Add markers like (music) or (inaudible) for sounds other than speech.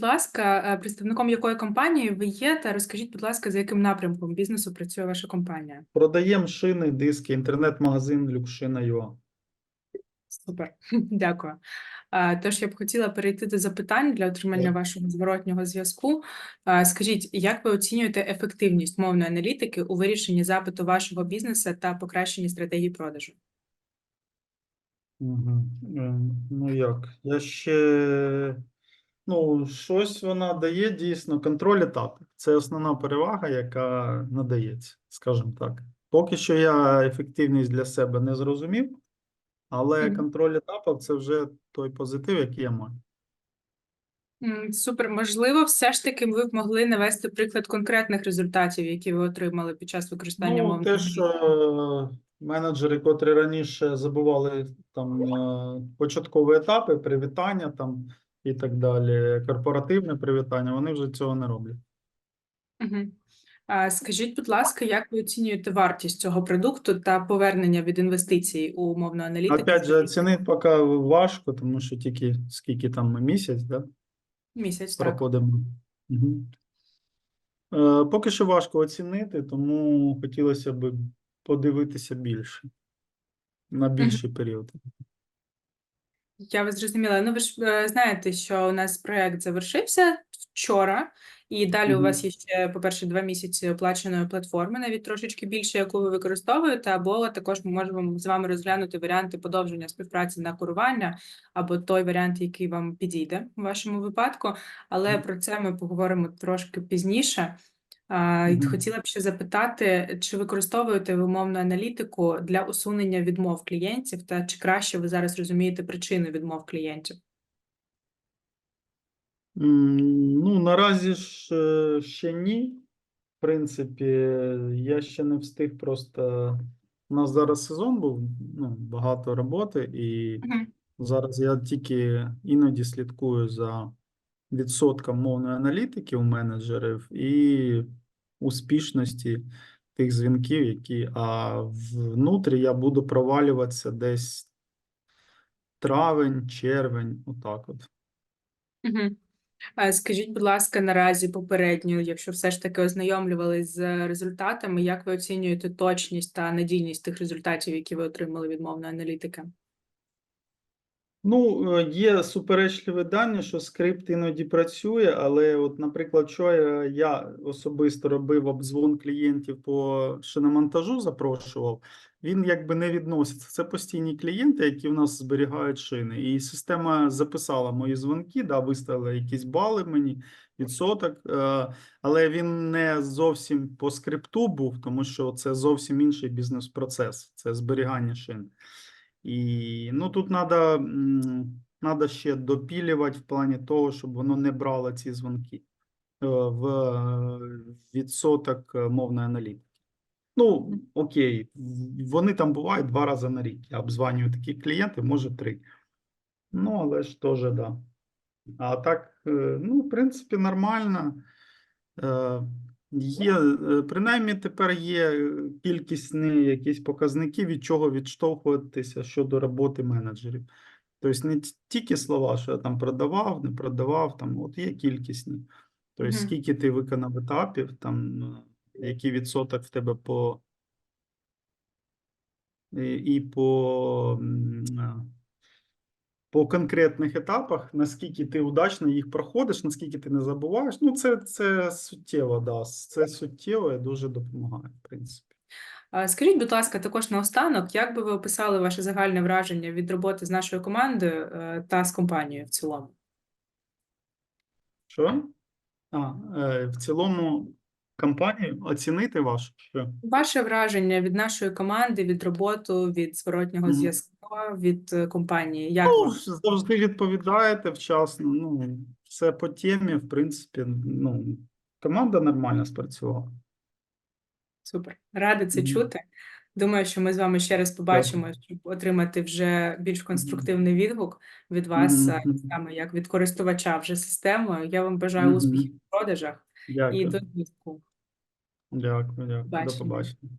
будь ласка, е, представником якої компанії ви є, та розкажіть, будь ласка, за яким напрямком бізнесу працює ваша компанія? Продаємо шини, диски, інтернет-магазин Люкшина.ua. Супер, (laughs) дякую. Е, Тож я б хотіла перейти до запитань для отримання вашого зворотнього зв'язку. Е, Скажіть, як ви оцінюєте ефективність мовної аналітики у вирішенні запиту вашого бізнесу та покращенні стратегії продажу? Угу. Ну як? Я ще. Ну, щось вона дає дійсно контроль етапів. Це основна перевага, яка надається, скажімо так. Поки що я ефективність для себе не зрозумів, але Мгм. контроль етапів це вже той позитив, який я маю. Супер. Можливо, все ж таки ви б могли навести приклад конкретних результатів, які ви отримали під час використання Ну, те, що менеджери, котрі раніше забували там е, початкові етапи, привітання там і так далі, корпоративне привітання, вони вже цього не роблять. Мгм. А Скажіть, будь ласка, як ви оцінюєте вартість цього продукту та повернення від інвестицій у мовну аналітику? Опять же, оцінити поки важко, тому що тільки скільки там місяць, да, Місяць, так. проходимо. Угу. Е, поки що важко оцінити, тому хотілося б подивитися більше на більший період. Я вас зрозуміла. Ну, ви ж е, знаєте, що у нас проект завершився вчора, і далі у Мгм. вас є ще, по-перше, два місяці оплаченої платформи, навіть трошечки більше, яку ви використовуєте, або також ми можемо з вами розглянути варіанти подовження співпраці на курування, або той варіант, який вам підійде у вашому випадку. Але Мгм. про це ми поговоримо трошки пізніше. І Мгм. хотіла б ще запитати, чи використовуєте ви мовну аналітику для усунення відмов клієнтів, та чи краще ви зараз розумієте причини відмов клієнтів? Ну, наразі ж е, ще ні. В принципі, я ще не встиг просто. У нас зараз сезон був, ну, багато роботи, і Мгм. зараз я тільки іноді слідкую за відсотком мовної аналітики у менеджерів і успішності тих дзвінків, які. А внутрі я буду провалюватися десь травень, червень, отак от. А Скажіть, будь ласка, наразі попередньо, якщо все ж таки ознайомлювались з результатами, як ви оцінюєте точність та надійність тих результатів, які ви отримали від мовної аналітики? Ну, е, є суперечливі дані, що скрипт іноді працює, але, от, наприклад, вчора я особисто робив обдзвон клієнтів по шиномонтажу, запрошував. Він якби не відноситься. Це постійні клієнти, які в нас зберігають шини. І система записала мої дзвонки, да, виставила якісь бали мені, відсоток, е, але він не зовсім по скрипту був, тому що це зовсім інший бізнес-процес, це зберігання шин. І ну тут треба надо ще допілювати в плані того, щоб воно не брало ці дзвонки е, в е, відсоток е, мовної аналітики. Ну, окей, вони там бувають два рази на рік. Я обзванюю такі клієнти, може три. Ну, але ж теж, да. А так, е, ну, в принципі, нормально. Є, е, принаймні тепер є е, кількісні якісь показники, від чого відштовхуватися щодо роботи менеджерів. Тобто не тільки слова, що я там продавав, не продавав, там от є кількісні. Тобто, Мгм. скільки ти виконав етапів, там е, який відсоток в тебе по і, і по, по конкретних етапах, наскільки ти удачно їх проходиш, наскільки ти не забуваєш. Ну, це, це суттєво, да. Це суттєво і дуже допомагає, в принципі. Скажіть, будь ласка, також наостанок, як би ви описали ваше загальне враження від роботи з нашою командою е, та з компанією в цілому? Що? А, е, в цілому компанію оцінити вашу? Що? Ваше враження від нашої команди, від роботи, від зворотнього Мгм. зв'язку, від е, компанії? Як Ну, вам? завжди відповідаєте вчасно. Ну, все по темі, в принципі, ну, команда нормально спрацювала. Супер. Рада це Мгм. чути. Думаю, що ми з вами ще раз побачимо, щоб отримати вже більш конструктивний відгук від вас, е, Мгм. саме як від користувача вже системою. Я вам бажаю Мгм. успіхів в продажах і Дякую. до зв'язку. Дякую, дякую. До побачення.